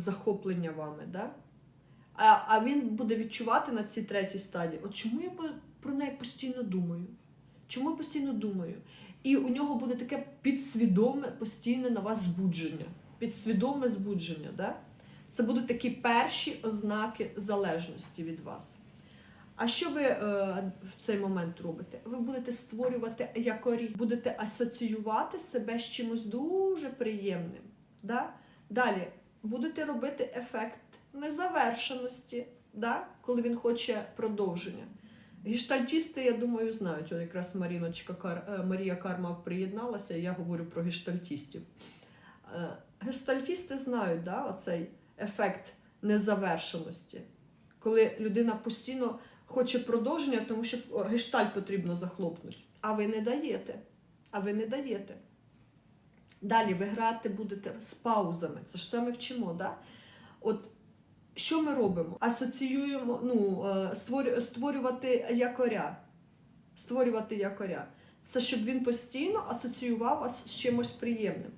захоплення вами. Да? А, а він буде відчувати на цій третій стадії, от чому я про неї постійно думаю? Чому я постійно думаю? І у нього буде таке підсвідоме постійне на вас збудження. Підсвідоме збудження. Да? Це будуть такі перші ознаки залежності від вас. А що ви е, в цей момент робите? Ви будете створювати якорі, будете асоціювати себе з чимось дуже приємним. Да? Далі будете робити ефект незавершеності, да? коли він хоче продовження. Гештальтісти, я думаю, знають. От якраз Маріночка Кар... е, Марія Карма приєдналася, я говорю про гештальтістів. Е, Гештальтісти знають да, оцей ефект незавершеності, коли людина постійно хоче продовження, тому що гештальт потрібно захлопнути. А ви не даєте. А ви не даєте. Далі ви грати будете з паузами. Це ж все ми вчимо. Да? От що ми робимо? Асоціюємо, ну, е, створювати якоря. Створювати якоря. Це щоб він постійно асоціював вас з чимось приємним.